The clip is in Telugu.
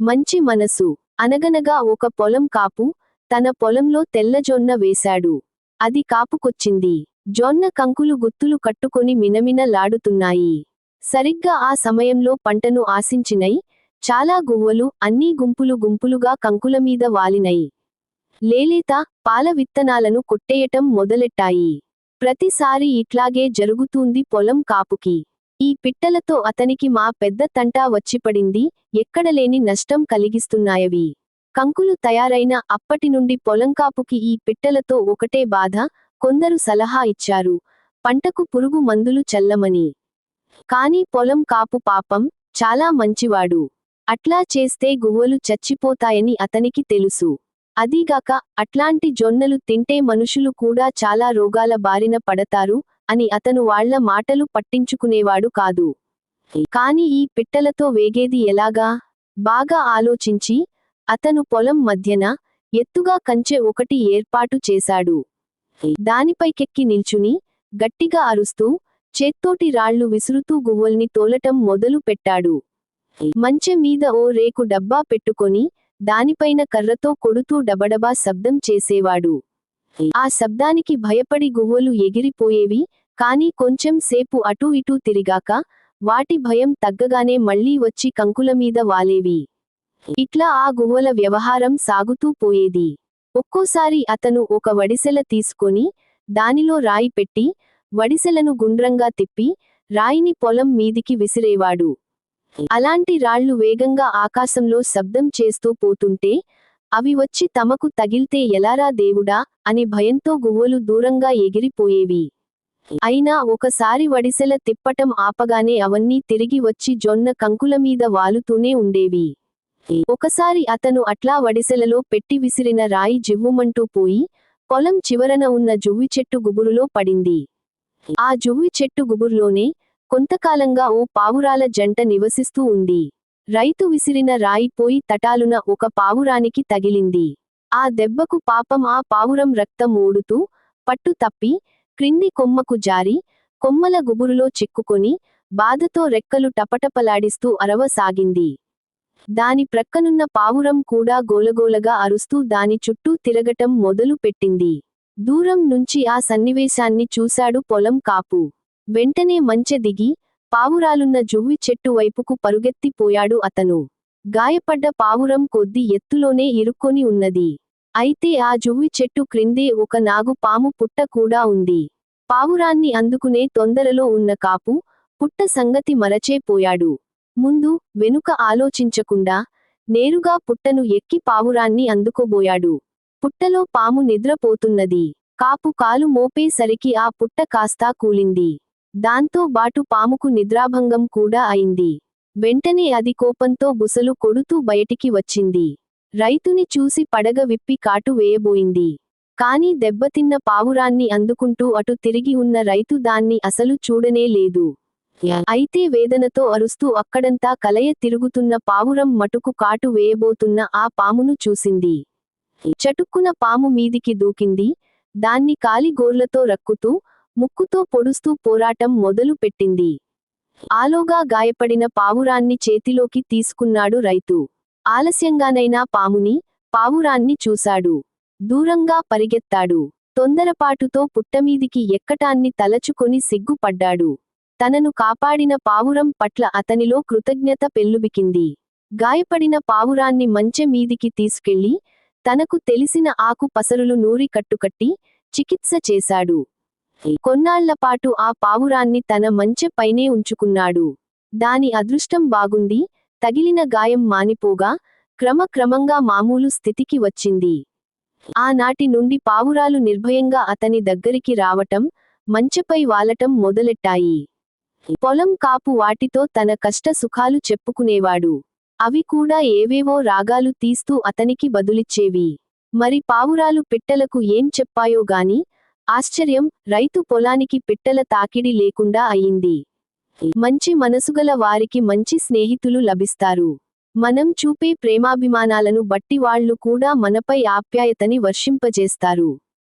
మంచి మనసు. అనగనగా ఒక పొలం కాపు తన పొలంలో తెల్లజొన్న వేశాడు. అది కాపుకొచ్చింది. జొన్న కంకులు గుత్తులు కట్టుకొని మినమిన లాడుతున్నాయి. సరిగ్గా ఆ సమయంలో పంటను ఆశించినై చాలా గువ్వలు అన్నీ గుంపులు గుంపులుగా కంకుల మీద వాలినై. లేలేత పాల విత్తనాలను కొట్టేయటం మొదలెట్టాయి. ప్రతిసారి ఇట్లాగే జరుగుతూంది పొలం కాపుకి. ఈ పిట్టలతో అతనికి మా పెద్ద తంటా వచ్చిపడింది ఎక్కడలేని నష్టం కలిగిస్తున్నాయవి. కంకులు తయారైన అప్పటి నుండి పొలంకాపుకి ఈ పిట్టలతో ఒకటే బాధ కొందరు సలహా ఇచ్చారు పంటకు పురుగు మందులు చల్లమని. కాని పొలం కాపు పాపం చాలా మంచివాడు. అట్లా చేస్తే గువ్వలు చచ్చిపోతాయని అతనికి తెలుసు. అదీగాక అట్లాంటి జొన్నలు తింటే మనుషులు కూడా చాలా రోగాల బారిన పడతారు అని అతను వాళ్ళ మాటలు పట్టించుకునేవాడు కాదు. కాని ఈ పిట్టలతో వేగేది ఎలాగా? బాగా ఆలోచించి అతను పొలం మధ్యన ఎత్తుగా కంచె ఒకటి ఏర్పాటు చేశాడు. దానిపైకెక్కి నిల్చుని గట్టిగా అరుస్తూ చేత్తోటి రాళ్ళు విసురుతూ గువ్వల్ని తోలటం మొదలు పెట్టాడు. మంచె మీద ఓ రేకు డబ్బా పెట్టుకొని దానిపైన కర్రతో కొడుతూ డబడబా శబ్దం చేసేవాడు. ఆ శబ్దానికి భయపడి గువ్వలు ఎగిరిపోయేవి కాని కొంచెం సేపు అటూ ఇటూ తిరిగాక వాటి భయం తగ్గగానే మళ్ళీ వచ్చి కంకుల మీద వాలేవి. ఇట్లా ఆ గువ్వల వ్యవహారం సాగుతూ పోయేది. ఒక్కోసారి అతను ఒక వడిసెల తీసుకొని దానిలో రాయి పెట్టి వడిసెలను గుండ్రంగా తిప్పి రాయిని పొలం మీదికి విసిరేవాడు. అలాంటి రాళ్ళు వేగంగా ఆకాశంలో శబ్దం చేస్తూ పోతుంటే అవి వచ్చి తమకు తగిల్తే ఎలారా దేవుడా అని భయంతో గువ్వలు దూరంగా ఎగిరిపోయేవి. అయినా ఒకసారి వడిసెల తిప్పటం ఆపగానే అవన్నీ తిరిగి వచ్చి జొన్న కంకుల మీద వాలుతూనే ఉండేవి. ఒకసారి అతను అట్లా వడిసెలలో పెట్టి విసిరిన రాయి జివ్వుమంటూ పోయి పొలం చివరన ఉన్న జువ్వి చెట్టు గుబురులో పడింది. ఆ జువ్వి చెట్టు గుబురులోనే కొంతకాలంగా ఓ పావురాల జంట నివసిస్తూ ఉంది. రైతు విసిరిన రాయి పోయి తటాలున ఒక పావురానికి తగిలింది. ఆ దెబ్బకు పాపం ఆ పావురం రక్తం ఓడుతూ పట్టు తప్పి క్రింది కొమ్మకు జారి కొమ్మల గుబురులో చిక్కుకొని బాధతో రెక్కలు టపటపలాడిస్తూ అరవసాగింది దాని ప్రక్కనున్న పావురం కూడా గోలగోలగా అరుస్తూ దాని చుట్టూ తిరగటం మొదలు పెట్టింది. దూరం నుంచి ఆ సన్నివేశాన్ని చూశాడు పొలం కాపు. వెంటనే మంచె దిగి పావురాలున్న జువ్వి చెట్టు వైపుకు పరుగెత్తిపోయాడు అతను. గాయపడ్డ పావురం కొద్ది ఎత్తులోనే ఇరుక్కొని ఉన్నది. అయితే ఆ జువ్వి చెట్టు క్రిందే ఒక నాగు పాము పుట్ట కూడా ఉంది. పావురాన్ని అందుకునే తొందరలో ఉన్న కాపు పుట్ట సంగతి మరచేపోయాడు ముందు వెనుక ఆలోచించకుండా నేరుగా పుట్టను ఎక్కి పావురాన్ని అందుకోబోయాడు. పుట్టలో పాము నిద్రపోతున్నది. కాపు కాలు మోపేసరికి ఆ పుట్ట కాస్తా కూలింది. దాంతో బాటు పాముకు నిద్రాభంగం కూడా అయింది. వెంటనే అది కోపంతో బుసలు కొడుతూ బయటికి వచ్చింది. రైతుని చూసి పడగ విప్పి కాటు వేయబోయింది. కాని దెబ్బతిన్న పావురాన్ని అందుకుంటూ అటు తిరిగి ఉన్న రైతు దాన్ని అసలు చూడనే లేదు. అయితే వేదనతో అరుస్తూ అక్కడంతా కలయ తిరుగుతున్న పావురం మటుకు కాటు వేయబోతున్న ఆ పామును చూసింది. చటుక్కున పాము మీదికి దూకింది. దాన్ని కాలి గోర్లతో రక్కుతూ ముక్కుతో పొడుస్తూ పోరాటం మొదలు పెట్టింది. ఆలోగా గాయపడిన పావురాన్ని చేతిలోకి తీసుకున్నాడు రైతు. ఆలస్యంగానైనా పాముని పావురాన్ని చూశాడు. దూరంగా పరిగెత్తాడు. తొందరపాటుతో పుట్టమీదికి ఎక్కటాన్ని తలచుకొని సిగ్గుపడ్డాడు. తనను కాపాడిన పావురం పట్ల అతనిలో కృతజ్ఞత పెల్లుబికింది. గాయపడిన పావురాన్ని మంచె మీదికి తీసుకెళ్ళి తనకు తెలిసిన ఆకు పసరులు నూరి కట్టుకట్టి చికిత్స చేశాడు. కొన్నాళ్ళపాటు ఆ పావురాన్ని తన మంచె పైనే ఉంచుకున్నాడు. దాని అదృష్టం బాగుంది తగిలిన గాయం మానిపోగా క్రమక్రమంగా మామూలు స్థితికి వచ్చింది. ఆనాటి నుండి పావురాలు నిర్భయంగా అతని దగ్గరికి రావటం మంచెపై వాలటం మొదలెట్టాయి. పొలం కాపు వాటితో తన కష్ట సుఖాలు చెప్పుకునేవాడు. అవి కూడా ఏవేవో రాగాలు తీస్తూ అతనికి బదులిచ్చేవి. మరి పావురాలు పిట్టలకు ఏం చెప్పాయో గాని ఆశ్చర్యం రైతు పొలానికి పిట్టల తాకిడి లేకుండా అయింది. మంచి మనసుగల వారికి మంచి స్నేహితులు లభిస్తారు. మనం చూపే ప్రేమాభిమానాలను బట్టి వాళ్ళు కూడా మనపై ఆప్యాయతని వర్షింపజేస్తారు.